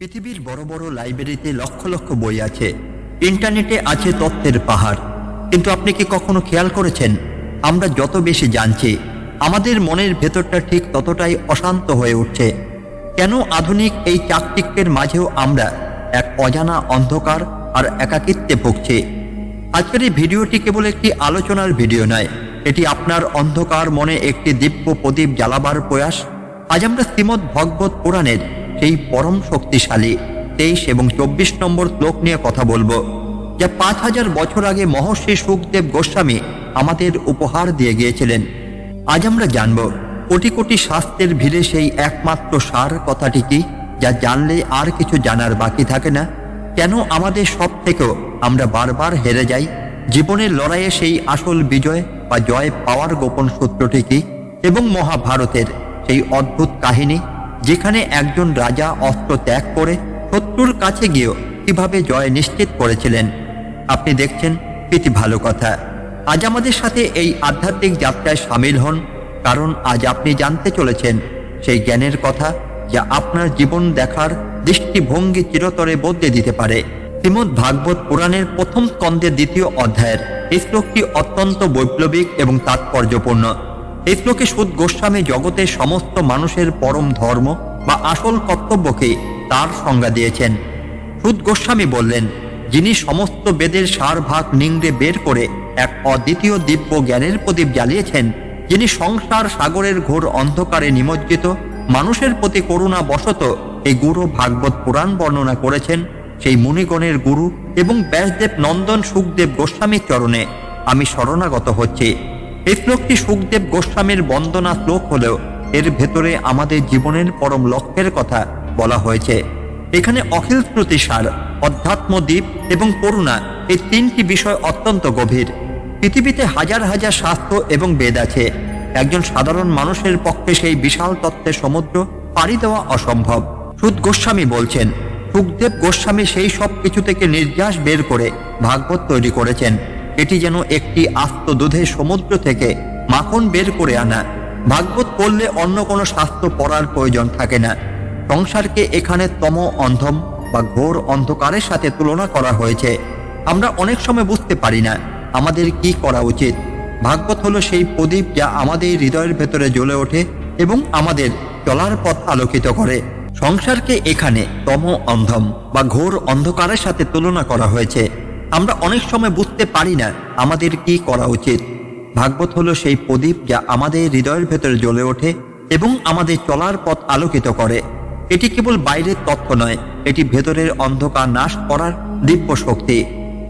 পৃথিবীর বড় বড় লাইব্রেরিতে লক্ষ লক্ষ বই আছে। ইন্টারনেটে আছে তত্ত্বের পাহাড়। কিন্তু আপনি কি কখনো খেয়াল করেছেন? আমরা যত বেশি জানছি, আমাদের মনের ভেতরটা ঠিক ততটাই অশান্ত হয়ে উঠছে। কেন আধুনিক এই চাকচিক্যের মাঝেও আমরা এক অজানা অন্ধকার আর একাকিত্বে ভুগছি? আজকের এই ভিডিওটি কেবল একটি আলোচনার ভিডিও নয়, এটি আপনার অন্ধকার মনে একটি দিব্য প্রদীপ জ্বালাবার প্রয়াস। আজ আমরা শ্রীমৎ ভগবত পুরাণের সেই পরম শক্তিশালী তেইশ এবং চব্বিশ নম্বর শ্লোক নিয়ে কথা বলব, যা পাঁচ হাজার বছর আগে মহর্ষি সুখদেব গোস্বামী আমাদের উপহার দিয়ে গিয়েছিলেন। আজ আমরা জানব, কোটি কোটি শাস্ত্রের ভিড়ে সেই একমাত্র সার কথাটি কি, যা জানলে আর কিছু জানার বাকি থাকে না? কেন আমাদের সব থেকেও আমরা বারবার হেরে যাই? জীবনের লড়াইয়ে সেই আসল বিজয় বা জয় পাওয়ার গোপন সূত্রটি কি? এবং মহাভারতের সেই অদ্ভুত কাহিনী যেখানে একজন রাজা অস্ত্র ত্যাগ করে শত্রুর কাছে গিয়েও কীভাবে জয় নিশ্চিত করেছিলেন। আপনি দেখছেন প্রীতি ভালো কথা। আজ আমাদের সাথে এই আধ্যাত্মিক যাত্রায় সামিল হন, কারণ আজ আপনি জানতে চলেছেন সেই জ্ঞানের কথা যা আপনার জীবন দেখার দৃষ্টিভঙ্গি চিরতরে বদলে দিতে পারে। শ্রীমদ ভাগবত পুরাণের প্রথম স্কন্ধের দ্বিতীয় অধ্যায়ের এই শ্লোকটি অত্যন্ত বৈপ্লবিক এবং তাৎপর্যপূর্ণ। এই শ্লোকে সুদ গোস্বামী জগতের সমস্ত মানুষের পরম ধর্ম বা আসল কর্তব্যকে তার সংজ্ঞা দিয়েছেন। সুদ গোস্বামী বললেন, যিনি সমস্ত বেদের সার ভাগ নিংড়ে বের করে এক অদ্বিতীয় দিব্য জ্ঞানের প্রদীপ জ্বালিয়েছেন, যিনি সংসার সাগরের ঘোর অন্ধকারে নিমজ্জিত, মানুষের প্রতি করুণা বশত এই গুরু ভাগবত পুরাণ বর্ণনা করেছেন, সেই মুনিগণের গুরু এবং ব্যাসদেব নন্দন সুখদেব গোস্বামীর চরণে। আমি শরণাগত হচ্ছি। এই শ্লোকটি সুখদেব গোস্বামীর বন্দনা শ্লোক হলেও এর ভেতরে আমাদের জীবনের পরম লক্ষ্যের কথা বলা হয়েছে। এখানে অখিল শ্রুতিসার অধ্যাত্ম দ্বীপ এবং করুণা এই তিনটি বিষয় অত্যন্ত গভীর। পৃথিবীতে হাজার হাজার শাস্ত্র এবং বেদ আছে। একজন সাধারণ মানুষের পক্ষে সেই বিশাল তত্ত্বের সমুদ্র পাড়ি দেওয়া অসম্ভব। সুদ গোস্বামী বলছেন, সুখদেব গোস্বামী সেই সব কিছু থেকে নির্যাস বের করে ভাগবত তৈরি করেছেন। এটি যেন একটি আস্ত সমুদ্র থেকে মাখন বের করে আনা। ভাগবত পড়লে অন্য কোনো শাস্ত্র পড়ার প্রয়োজন থাকে না। সংসারকে এখানে তম অন্ধম বা ঘোর অন্ধকারের সাথে তুলনা করা হয়েছে। আমরা অনেক সময় বুঝতে পারি না, আমাদের কি করা উচিত? ভাগবত হলো সেই প্রদীপ যা আমাদের হৃদয়ের ভেতরে জ্বলে ওঠে এবং আমাদের চলার পথ আলোকিত করে। সংসারকে এখানে তম অন্ধম বা ঘোর অন্ধকারের সাথে তুলনা করা হয়েছে। আমরা অনেক সময় বুঝতে পারি না আমাদের কি করা উচিত। ভাগবত হলো সেই প্রদীপ যা আমাদের হৃদয়ের ভেতরে জ্বলে ওঠে এবং আমাদের চলার পথ আলোকিত করে। এটি কেবল বাইরের তথ্য নয়, এটি ভেতরের অন্ধকার নাশ করার দিব্য শক্তি।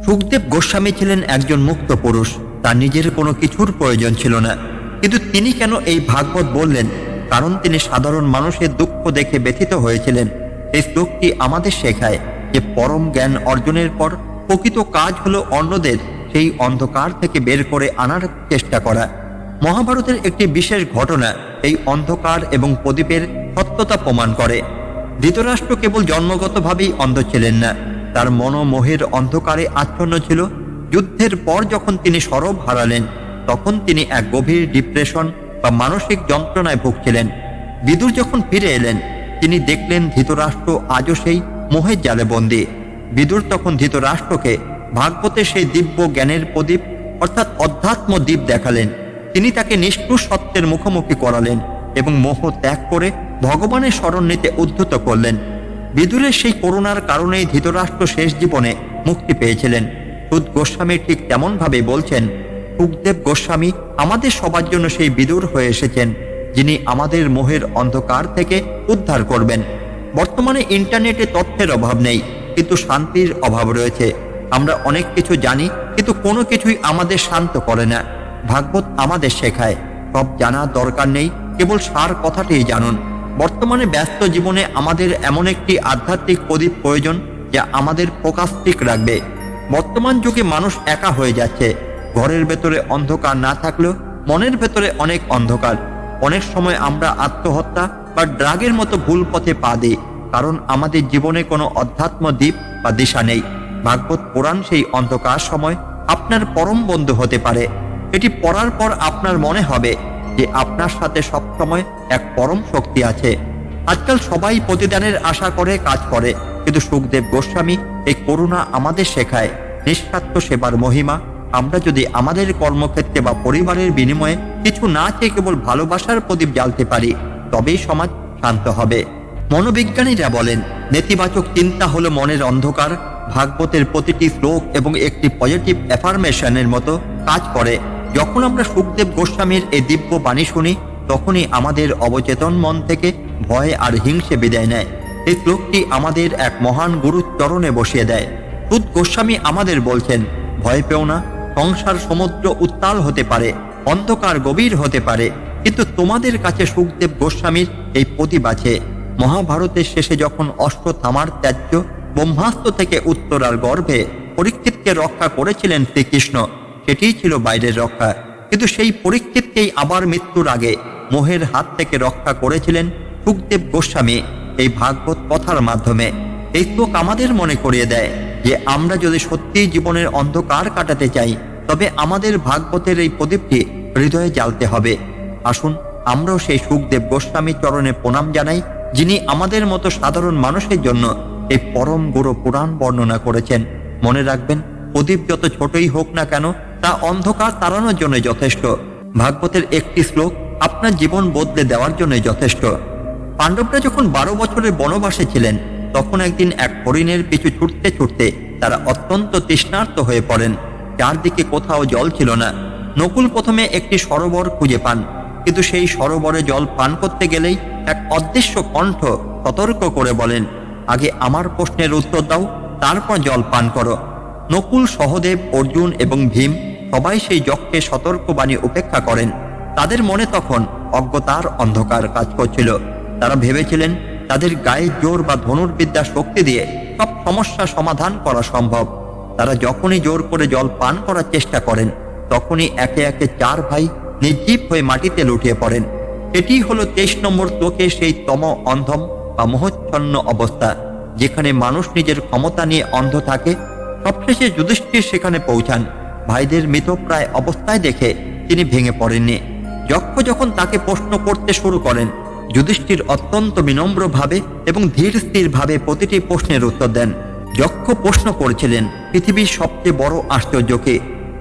সুখদেব গোস্বামী ছিলেন একজন মুক্ত পুরুষ, তার নিজের কোনো কিছুর প্রয়োজন ছিল না। কিন্তু তিনি কেন এই ভাগবত বললেন? কারণ তিনি সাধারণ মানুষের দুঃখ দেখে ব্যথিত হয়েছিলেন। এই শ্লোকটি আমাদের শেখায় যে পরম জ্ঞান অর্জনের পর প্রকৃত কাজ হলো অন্যদের সেই অন্ধকার থেকে বের করে আনার চেষ্টা করা। মহাভারতের একটি বিশেষ ঘটনা এই অন্ধকার এবং প্রদীপের সত্যতা প্রমাণ করে। ধৃতরাষ্ট্র কেবল জন্মগতভাবেই অন্ধ ছিলেন না। তার মনোমোহের অন্ধকারে আচ্ছন্ন ছিল। যুদ্ধের পর যখন তিনি সরব হারালেন, তখন তিনি এক গভীর ডিপ্রেশন বা মানসিক যন্ত্রণায় ভুগছিলেন। বিদুর যখন ফিরে এলেন, তিনি দেখলেন ধৃতরাষ্ট্র আজও সেই মোহের জালে বন্দী। বিদুর তখন ধৃতরাষ্ট্রকে ভাগবতের সেই দিব্য জ্ঞানের প্রদীপ, অর্থাৎ অধ্যাত্ম দ্বীপ দেখালেন। তিনি তাকে নিষ্ঠুর সত্যের মুখোমুখি করালেন এবং মোহ ত্যাগ করে ভগবানের স্মরণ নিতে উদ্ধত করলেন। বিদুরের সেই করুণার কারণেই ধৃতরাষ্ট্র শেষ জীবনে মুক্তি পেয়েছিলেন। সুদ গোস্বামী ঠিক তেমনভাবে বলছেন, সুখদেব গোস্বামী, আমাদের সবার জন্য সেই বিদুর হয়ে এসেছেন, যিনি আমাদের মোহের অন্ধকার থেকে উদ্ধার করবেন। বর্তমানে ইন্টারনেটে তথ্যের অভাব নেই। কিন্তু শান্তির অভাব রয়েছে। আমরা অনেক কিছু জানি, কিন্তু কোনো কিছুই আমাদের শান্ত করে না। ভাগবত আমাদের শেখায়, সব জানা দরকার নেই, কেবল সার কথাটিই জানুন। বর্তমানে ব্যস্ত জীবনে আমাদের এমন একটি আধ্যাত্মিক প্রদীপ প্রয়োজন, যা আমাদের ফোকাস ঠিক রাখবে। বর্তমান যুগে মানুষ একা হয়ে যাচ্ছে। ঘরের ভেতরে অন্ধকার না থাকলেও মনের ভেতরে অনেক অন্ধকার। অনেক সময় আমরা আত্মহত্যা বা ড্রাগের মতো ভুল পথে পা দিই। কারণ আমাদের জীবনে কোনো অধ্যাত্ম দ্বীপ বা দিশা নেই। ভাগবত পুরাণ সেই অন্ধকার সময় আপনার পরম বন্ধু হতে পারে। এটি পড়ার পর আপনার মনে হবে যে আপনার সাথে সবসময় এক পরম শক্তি আছে। আজকাল সবাই প্রতিদানের আশা করে কাজ করে, কিন্তু সুখদেব গোস্বামী এই করুণা আমাদের শেখায়। নিঃস্বার্থ সেবার মহিমা, আমরা যদি আমাদের কর্মক্ষেত্রে বা পরিবারের বিনিময়ে কিছু না চেয়ে কেবল ভালোবাসার প্রদীপ জ্বালতে পারি, তবেই সমাজ শান্ত হবে। মনোবিজ্ঞানীরা বলেন, নেতিবাচক চিন্তা হলো মনের অন্ধকার, ভাগবতের প্রতিটি শ্লোক এবং একটি পজিটিভ অ্যাফার্মেশনের মতো কাজ করে। যখন আমরা সুখদেব গোস্বামীর এই দিব্য বাণী শুনি, তখনই আমাদের অবচেতন মন থেকে ভয় আর হিংসে বিদায় নেয়। এই শ্লোকটি আমাদের এক মহান গুরুর চরণে বসিয়ে দেয়। সুদ গোস্বামী আমাদের বলছেন, ভয় পেও না, সংসার সমুদ্র উত্তাল হতে পারে, অন্ধকার গভীর হতে পারে, কিন্তু তোমাদের কাছে সুখদেব গোস্বামীর এই প্রতিভ আছে। মহাভারতের শেষে যখন অশ্বত্থামার ত্যায্য ব্রহ্মাস্ত্র থেকে উত্তরার গর্ভে পরীক্ষিতকে রক্ষা করেছিলেন শ্রীকৃষ্ণ, সেটিই ছিল বাইরের রক্ষা। কিন্তু সেই পরীক্ষিতকেই আবার মৃত্যুর আগে মোহের হাত থেকে রক্ষা করেছিলেন সুখদেব গোস্বামী এই ভাগবত কথার মাধ্যমে। এই শ্লোক আমাদের মনে করিয়ে দেয় যে, আমরা যদি সত্যি জীবনের অন্ধকার কাটাতে চাই, তবে আমাদের ভাগবতের এই প্রদীপটি হৃদয়ে জ্বালতে হবে। আসুন আমরাও সেই সুখদেব গোস্বামী চরণে প্রণাম জানাই যিনি আমাদের মতো সাধারণ মানুষের জন্য এই পরম গুরু পুরাণ বর্ণনা করেছেন। মনে রাখবেন, প্রদীপ যত ছোটই হোক না কেন, তা অন্ধকার তাড়ানোর জন্য যথেষ্ট। ভাগবতের একটি শ্লোক আপনার জীবন বদলে দেওয়ার জন্য যথেষ্ট। পাণ্ডবরা যখন বারো বছরের বনবাসে ছিলেন, তখন একদিন এক হরিণের পিছু ছুটতে ছুটতে তারা অত্যন্ত তৃষ্ণার্ত হয়ে পড়েন। চারদিকে কোথাও জল ছিল না। নকুল প্রথমে একটি সরোবর খুঁজে পান, কিন্তু সেই সরোবরে জল পান করতে গেলেই এক অদৃশ্য কণ্ঠ সতর্ক করে বলেন, আগে আমার প্রশ্নের উত্তর দাও, তারপর জল পান করো। নকুল, সহদেব, অর্জুন এবং ভীম সবাই সেই যক্ষে সতর্কবাণী উপেক্ষা করেন। তাদের মনে তখন অজ্ঞতার অন্ধকার কাজ করছিল। তারা ভেবেছিলেন, তাদের গায়ে জোর বা ধনুর্বিদ্যা শক্তি দিয়ে সব সমস্যা সমাধান করা সম্ভব। তারা যখনই জোর করে জল পান করার চেষ্টা করেন, তখনই একে একে চার ভাই নির্জীব হয়ে মাটিতে লুটিয়ে পড়েন। এটি হলো তেইশ নম্বর তোকে সেই তম অন্ধম বা মোহচ্ছন্ন অবস্থা, যেখানে মানুষ নিজের ক্ষমতা নিয়ে অন্ধ থাকে। সবশেষে যুধিষ্ঠির সেখানে পৌঁছান। ভাইদের মৃতপ্রায় অবস্থায় দেখে তিনি ভেঙে পড়েননি। যক্ষ যখন তাকে প্রশ্ন করতে শুরু করেন, যুধিষ্ঠির অত্যন্ত বিনম্রভাবে এবং ধীর স্থির ভাবে প্রতিটি প্রশ্নের উত্তর দেন। যক্ষ প্রশ্ন করেছিলেন, পৃথিবীর সবচেয়ে বড় আশ্চর্যকে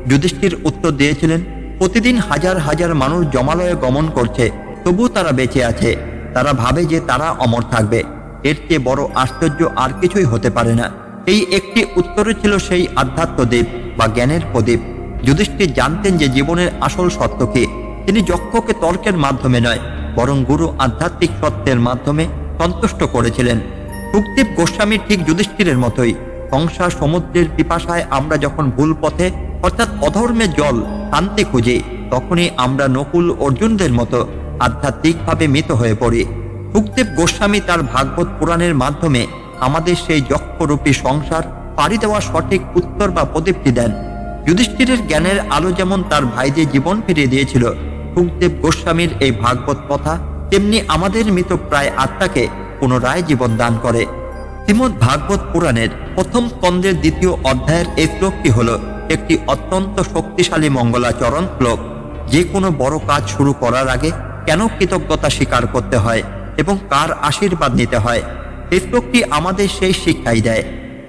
যুধিষ্ঠির উত্তর দিয়েছিলেন, প্রতিদিন হাজার হাজার মানুষ জমালয়ে গমন করছে তবু তারা বেঁচে আছে। তারা ভাবে যে তারা অমর থাকবে। এর চেয়ে বড় আশ্চর্য আর কিছুই হতে পারে না। এই একটি উত্তরে ছিল সেই আধ্যাত্ম দ্বীপ বা জ্ঞানের প্রদীপ। যুধিষ্ঠির জানতেন যে জীবনের আসল সত্য কি। তিনি যক্ষকে তর্কের মাধ্যমে নয়, বরং গুরু আধ্যাত্মিক সত্যের মাধ্যমে সন্তুষ্ট করেছিলেন। সুখদেব গোস্বামী ঠিক যুধিষ্ঠিরের মতোই। সংসার সমুদ্রের পিপাসায় আমরা যখন ভুল পথে, অর্থাৎ অধর্মের জল, শান্তি খুঁজি, তখনই আমরা নকুল অর্জুনদের মতো আধ্যাত্মিকভাবে মৃত হয়ে পড়ি। সুখদেব গোস্বামী তার ভাগবত পুরাণের মাধ্যমে আমাদের সেই যক্ষরূপী সংসার পাড়ি দেওয়া সঠিক উত্তর বা প্রদীপটি দেন। যুধিষ্ঠিরের জ্ঞানের আলো যেমন তার ভাইদের জীবন ফিরিয়ে দিয়েছিল সুখদেব গোস্বামীর এই ভাগবত কথা তেমনি আমাদের মৃত প্রায় আত্মাকে পুনরায় জীবন দান করে। শ্রীমদ ভাগবত পুরাণের প্রথম স্কন্দের দ্বিতীয় অধ্যায়ের এই শ্লোকটি হল একটি অত্যন্ত শক্তিশালী মঙ্গলাচরণ শ্লোক। যে কোনো বড় কাজ শুরু করার আগে কেন কৃতজ্ঞতা স্বীকার করতে হয় এবং কার আশীর্বাদ নিতে হয়? এই শ্লোকটি আমাদের সেই শিক্ষাই দেয়।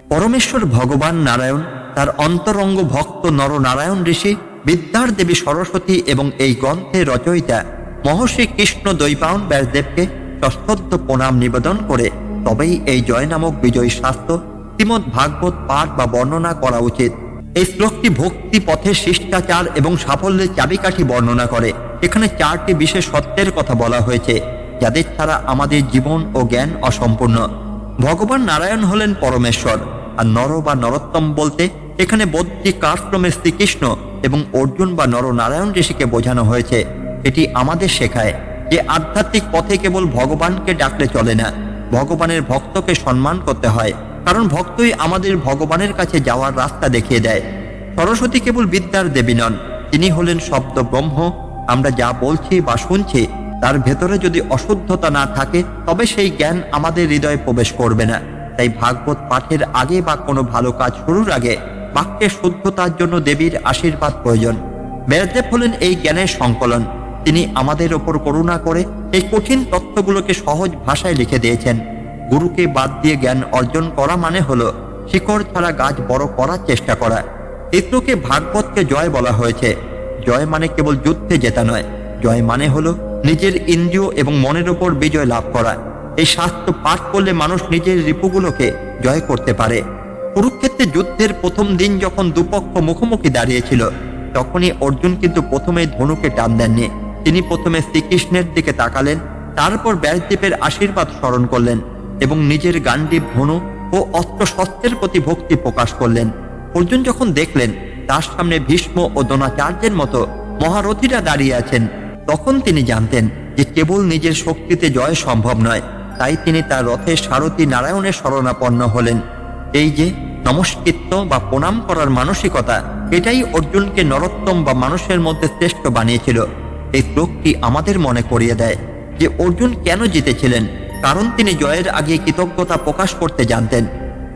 পরমেশ্বর ভগবান নারায়ণ, তার অন্তরঙ্গ ভক্ত নরনারায়ণ ঋষি, বিদ্যার দেবী সরস্বতী এবং এই গ্রন্থের রচয়িতা মহর্ষি কৃষ্ণ দৈপায়ন ব্যাসদেবকে সশ্রদ্ধ প্রণাম নিবেদন করে তবেই এই জয় নামক বিজয়ী শাস্ত্র শ্রীমদ ভাগবত পাঠ বা বর্ণনা করা উচিত। এই শ্লোকটি ভক্তি পথে শিষ্টাচার এবং সাফল্যের চাবিকাঠি বর্ণনা করে। এখানে চারটি বিশেষ সত্যের কথা বলা হয়েছে, যাদের ছাড়া আমাদের জীবন ও জ্ঞান অসম্পূর্ণ। ভগবান নারায়ণ হলেন পরমেশ্বর, আর নর বা নরোত্তম বলতে এখানে বদ্রী কাশ্রমের শ্রীকৃষ্ণ এবং অর্জুন বা নরনারায়ণ ঋষিকে বোঝানো হয়েছে। এটি আমাদের শেখায় যে আধ্যাত্মিক পথে কেবল ভগবানকে ডাকলে চলে না, ভগবানের ভক্তকে সম্মান করতে হয়, কারণ ভক্তই আমাদের ভগবানের কাছে যাওয়ার রাস্তা দেখিয়ে দেয়। সরস্বতী কেবল বিদ্যার দেবী নন, তিনি হলেন শব্দ ব্রহ্ম আমরা যা বলছি বা শুনছি, তার ভেতরে যদি অশুদ্ধতা না থাকে, তবে সেই জ্ঞান আমাদের হৃদয়ে প্রবেশ করবে না। তাই ভাগবত পাঠের আগে বা কোনো ভালো কাজ শুরুর আগে বাক্যের শুদ্ধতার জন্য দেবীর আশীর্বাদ প্রয়োজন। ব্যাসদেব হলেন এই জ্ঞানের সংকলন। তিনি আমাদের ওপর করুণা করে এই কঠিন তথ্যগুলোকে সহজ ভাষায় লিখে দিয়েছেন। গুরুকে বাদ দিয়ে জ্ঞান অর্জন করা মানে হলো শিকড় ছাড়া গাছ বড় করার চেষ্টা করা। এই ভাগবতকে জয় বলা হয়েছে। জয় মানে কেবল যুদ্ধে জেতা নয়। জয় মানে হলো নিজের ইন্দ্রিয় এবং মনের ওপর বিজয় লাভ করা। এই শাস্ত্র পাঠ করলে মানুষ নিজের রিপুগুলোকে জয় করতে পারে। কুরুক্ষেত্রে যুদ্ধের প্রথম দিন যখন দুপক্ষ মুখোমুখি দাঁড়িয়েছিল, তখনই অর্জুন কিন্তু প্রথমে ধনুকে টান দেননি। তিনি প্রথমে শ্রীকৃষ্ণের দিকে তাকালেন, তারপর ব্যাসদেবের আশীর্বাদ স্মরণ করলেন এবং নিজের গান্ডীব ধনু ও অস্ত্র শস্ত্রের প্রতি ভক্তি প্রকাশ করলেন। অর্জুন যখন দেখলেন তার সামনে ভীষ্ম ও দ্রোণাচার্যের মতো মহারথীরা দাঁড়িয়ে আছেন। তখন তিনি জানতেন যে কেবল নিজের শক্তিতে জয় সম্ভব নয়, তাই তিনি তার রথে সারথী নারায়ণের শরণাপন্ন হলেন। এই যে নমস্কৃত্য বা প্রণাম করার মানসিকতা, এটাই অর্জুনকে নরোত্তম বা মানুষের মধ্যে শ্রেষ্ঠ বানিয়েছিল। এই শ্লোকটি আমাদের মনে করিয়ে দেয় যে অর্জুন কেন জিতেছিলেন, কারণ তিনি জয়ের আগে কৃতজ্ঞতা প্রকাশ করতে জানতেন।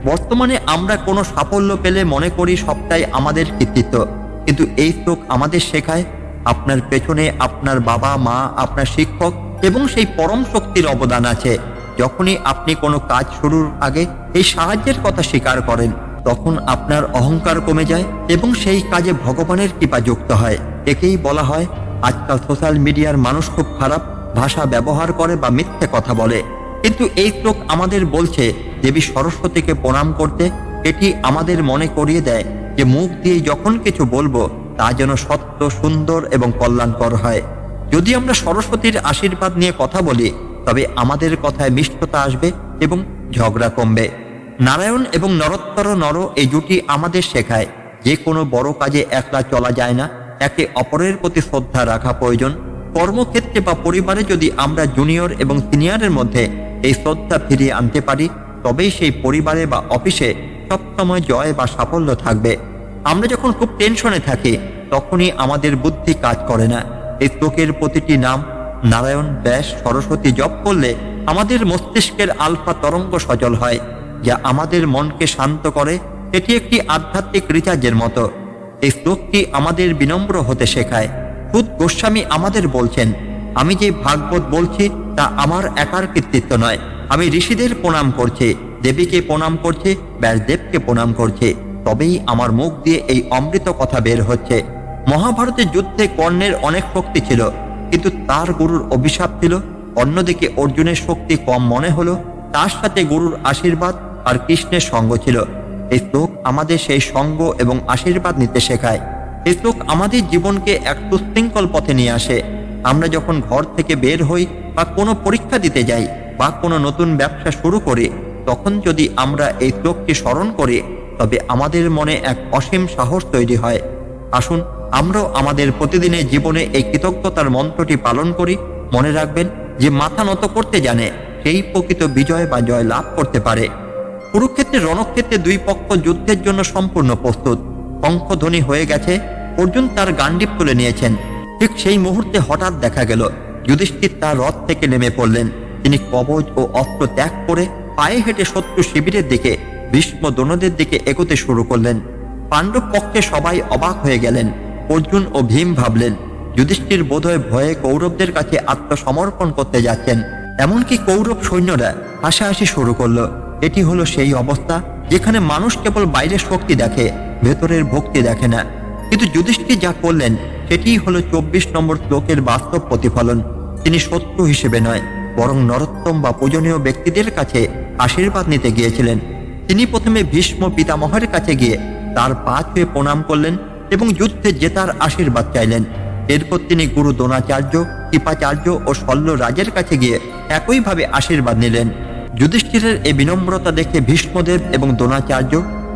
বর্তমানে আমরা কোনো সাফল্য পেলে মনে করি সবটাই আমাদের কৃতিত্ব। কিন্তু এই শ্লোক আমাদের শেখায় আপনার পেছনে আপনার বাবা, মা, আপনার শিক্ষক এবং সেই পরম শক্তির অবদান আছে। যখনই আপনি কোনো কাজ শুরুর আগে এই সাহায্যের কথা স্বীকার করেন, তখন আপনার অহংকার কমে যায় এবং সেই কাজে ভগবানের কৃপা যুক্ত হয়। একেই বলা হয়, আজকাল সোশ্যাল মিডিয়ার মানুষ খুব খারাপ ভাষা ব্যবহার করে বা মিথ্যে কথা বলে। কিন্তু এই শ্লোক আমাদের বলছে, দেবী সরস্বতীকে প্রণাম করতে, এটি আমাদের মনে করিয়ে দেয় যে মুখ দিয়ে যখন কিছু বলব, তা যেন সত্য, সুন্দর এবং কল্যাণকর হয়। যদি আমরা সরস্বতীর আশীর্বাদ নিয়ে কথা বলি, তবে আমাদের কথায় মিষ্টতা আসবে এবং ঝগড়া কমবে। নারায়ণ এবং নরোত্তর নর এই জুটি আমাদের শেখায়, যে কোনো বড় কাজে একলা চলা যায় না, একে অপরের প্রতি শ্রদ্ধা রাখা প্রয়োজন। কর্মক্ষেত্রে বা পরিবারে যদি আমরা জুনিয়র এবং সিনিয়রের মধ্যে এই শ্রদ্ধা ফিরিয়ে আনতে পারি, তবেই সেই পরিবারে বা অফিসে সবসময় জয় বা সাফল্য থাকবে। আমরা যখন খুব টেনশনে থাকি, তখনই আমাদের বুদ্ধি কাজ করে না। এই শ্লোকের প্রতিটি নাম, নারায়ণ, ব্যাস, সরস্বতী জপ করলে আমাদের মস্তিষ্কের আলফা তরঙ্গ সচল হয়, যা আমাদের মনকে শান্ত করে। এটি একটি আধ্যাত্মিক রিচার্জের মতো। এই শ্লোকটি আমাদের বিনম্র হতে শেখায়। খুদ গোস্বামী আমাদের বলছেন আমি যে ভাগবত বলছি, তা আমার একার কৃতিত্ব নয়। আমি ঋষিদের প্রণাম করছি, দেবীকে প্রণাম করছি, ব্যাসদেবকে প্রণাম করছি। তবেই আমার মুখ দিয়ে এই অমৃত কথা বের হচ্ছে। মহাভারতের যুদ্ধে কর্ণের অনেক শক্তি ছিল, কিন্তু তার গুরুর অভিশাপ ছিল, অন্যদিকে অর্জুনের শক্তি কম মনে হলো, তার সাথে গুরুর আশীর্বাদ আর কৃষ্ণের সঙ্গ ছিল। এই শ্লোক আমাদের সেই সঙ্গ এবং আশীর্বাদ নিতে শেখায়। এই শ্লোক আমাদের জীবনকে এক সুশৃঙ্খল পথে নিয়ে আসে। আমরা যখন ঘর থেকে বের হই বা কোনো পরীক্ষা দিতে যাই বা কোনো নতুন ব্যবসা শুরু করি, তখন যদি আমরা এই শ্লোকটি স্মরণ করি, তবে আমাদের মনে এক অসীম সাহস তৈরি হয়। আসুন আমরাও আমাদের প্রতিদিনের জীবনে এই কৃতজ্ঞতার মন্ত্রটি পালন করি। মনে রাখবেন যে মাথা নত করতে জানে, সেই প্রকৃত বিজয় বা জয় লাভ করতে পারে। কুরুক্ষেত্রের রণক্ষেত্রে দুই পক্ষ যুদ্ধের জন্য সম্পূর্ণ প্রস্তুত। শঙ্খধ্বনি হয়ে গেছে, অর্জুন তার গান্ডিপ তুলে নিয়েছেন। ঠিক সেই মুহূর্তে হঠাৎ দেখা গেল, যুধিষ্ঠির তার রথ থেকে নেমে পড়লেন। তিনি কবচ ও অস্ত্র ত্যাগ করে পায়ে হেঁটে শত্রু শিবিরের দিকে, ভীষ্ম দোনদের দিকে এগোতে শুরু করলেন। পাণ্ডব পক্ষে সবাই অবাক হয়ে গেলেন। অর্জুন ও ভীম ভাবলেন, যুধিষ্ঠির বোধহয় ভয়ে কৌরবদের কাছে আত্মসমর্পণ করতে যাচ্ছেন। এমনকি কৌরব সৈন্যরা হাসাহাসি শুরু করল। এটি হলো সেই অবস্থা যেখানে মানুষ কেবল বাইরের শক্তি দেখে, ভেতরের ভক্তি দেখে না। কিন্তু যুধিষ্ঠির যা করলেন সেটিই হলো চব্বিশ নম্বর শ্লোকের বাস্তব প্রতিফলন। তিনি শত্রু হিসেবে নয়, বরং নরোত্তম বা পূজনীয় ব্যক্তিদের কাছে আশীর্বাদ নিতে গিয়েছিলেন। তিনি প্রথমে ভীষ্ম পিতামহের কাছে গিয়ে তার পা ছুঁয়ে প্রণাম করলেন এবং যুদ্ধে জেতার আশীর্বাদ চাইলেন। এরপর তিনি গুরু দ্রোণাচার্য, কৃপাচার্য ও শল্য রাজের কাছে গিয়ে একইভাবে আশীর্বাদ নিলেন। যুধিষ্ঠিরের এই বিনম্রতা দেখে ভীষ্মদেব এবং দ্রোণাচার্য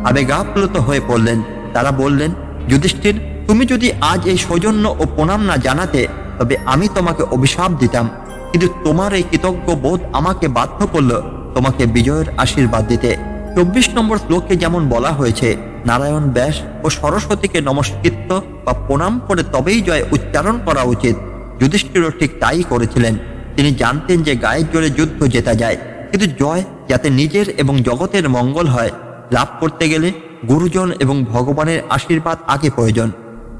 আবেগাপ্লুত হয়ে পড়লেন। তারা বললেন, যুধিষ্ঠির তুমি যদি আজ এই সৌজন্য ও প্রণাম না জানাতে, তবে আমি তোমাকে অভিশাপ দিতাম। কিন্তু তোমার এই কৃতজ্ঞ বোধ আমাকে বাধ্য করল তোমাকে বিজয়ের আশীর্বাদ দিতে। চব্বিশ নম্বর শ্লোকে যেমন বলা হয়েছে, নারায়ণ ব্যাস ও সরস্বতীকে নমস্কৃত্য বা প্রণাম করে তবেই জয় উচ্চারণ করা উচিত। যুধিষ্ঠিরও ঠিক তাই করেছিলেন। তিনি জানতেন যে গায়ের জোরে যুদ্ধ জেতা যায়, কিন্তু জয় যাতে নিজের এবং জগতের মঙ্গল হয়, লাভ করতে গেলে গুরুজন এবং ভগবানের আশীর্বাদ আগে প্রয়োজন।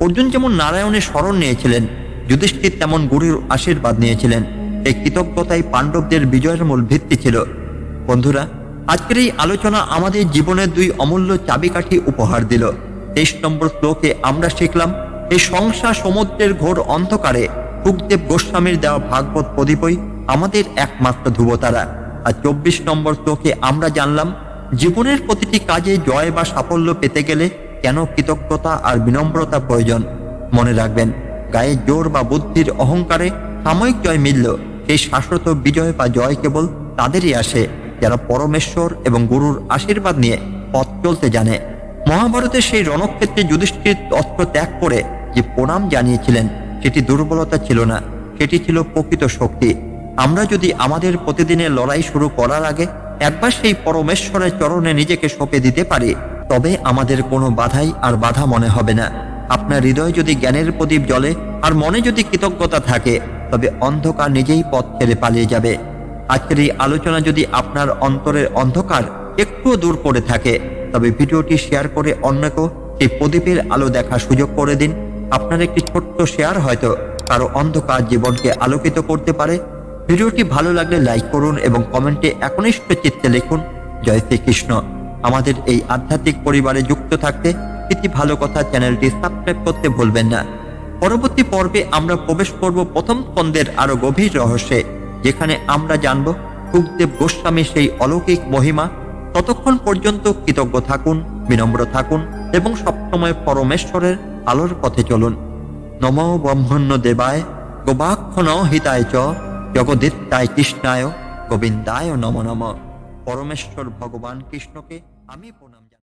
অর্জুন যেমন নারায়ণের স্মরণ নিয়েছিলেন, যুধিষ্ঠির তেমন গুরুর আশীর্বাদ নিয়েছিলেন। এই কৃতজ্ঞতাই পাণ্ডবদের বিজয়ের মূল ভিত্তি ছিল। বন্ধুরা, আজকের এই আলোচনা আমাদের জীবনের দুই অমূল্য চাবিকাঠি উপহার দিল। তেইশ নম্বর শ্লোকে আমরা শিখলাম এই সংসার সমুদ্রের ঘোর অন্ধকারে সুখদেব গোস্বামীর দেওয়া ভাগবত প্রদীপই আমাদের একমাত্র ধ্রুবতারা। আর চব্বিশ নম্বর শ্লোকে আমরা জানলাম, জীবনের প্রতিটি কাজে জয় বা সাফল্য পেতে গেলে কেন কৃতজ্ঞতা আর বিনম্রতা প্রয়োজন? মনে রাখবেন, গায়ে জোর বা বুদ্ধির অহংকারে সাময়িক জয় মিলল। সেই শাশ্বত বিজয় বা জয় কেবল তাদেরই আসে, যারা পরমেশ্বর এবং গুরুর আশীর্বাদ নিয়ে পথ চলতে জানে। মহাভারতের সেই রণক্ষেত্রে যুধিষ্ঠির অস্ত্র ত্যাগ করে যে প্রণাম জানিয়েছিলেন, সেটি দুর্বলতা ছিল না, সেটি ছিল প্রকৃত শক্তি। আমরা যদি আমাদের প্রতিদিনের লড়াই শুরু করার আগে একবার সেই পরমেশ্বরের চরণে নিজেকে সঁপে দিতে পারি তবে আমাদের কোনো বাধাই আর বাধা মনে হবে না। আপনার হৃদয় যদি জ্ঞানের প্রদীপ জ্বলে আর মনে যদি কৃতজ্ঞতা থাকে, তবে অন্ধকার নিজেই পথ ছেড়ে পালিয়ে যাবে। আজকের এই আলোচনা যদি আপনার অন্তরের অন্ধকার একটু দূর করে থাকে, তবে ভিডিওটি শেয়ার করে অন্যকেও সেই প্রদীপের আলো দেখার সুযোগ করে দিন। আপনার একটি ছোট্ট শেয়ার হয়তো কারও অন্ধকার জীবনকে আলোকিত করতে পারে। ভিডিওটি ভালো লাগলে লাইক করুন এবং কমেন্টে একনিষ্ঠ চিত্তে লিখুন, জয় শ্রীকৃষ্ণ। আমাদের এই আধ্যাত্মিক পরিবারে যুক্ত থাকতে ইতি ভালো কথা, চ্যানেলটি সাবস্ক্রাইব করতে ভুলবেন না। পরবর্তী পর্বে আমরা প্রবেশ করব প্রথম স্কন্দের আরও গভীর রহস্যে, যেখানে আমরা জানব সুখদেব গোস্বামী সেই অলৌকিক মহিমা। ততক্ষণ পর্যন্ত কৃতজ্ঞ থাকুন, বিনম্র থাকুন এবং সবসময় পরমেশ্বরের আলোর পথে চলুন। নম ব্রহ্মণ্য দেবায়, গোবাক্ষণ হিতায় চ জগদিত্তায় কৃষ্ণায়, গোবিন্দায় নম নম। পরমেশ্বর ভগবান কৃষ্ণকে আমি প্রণাম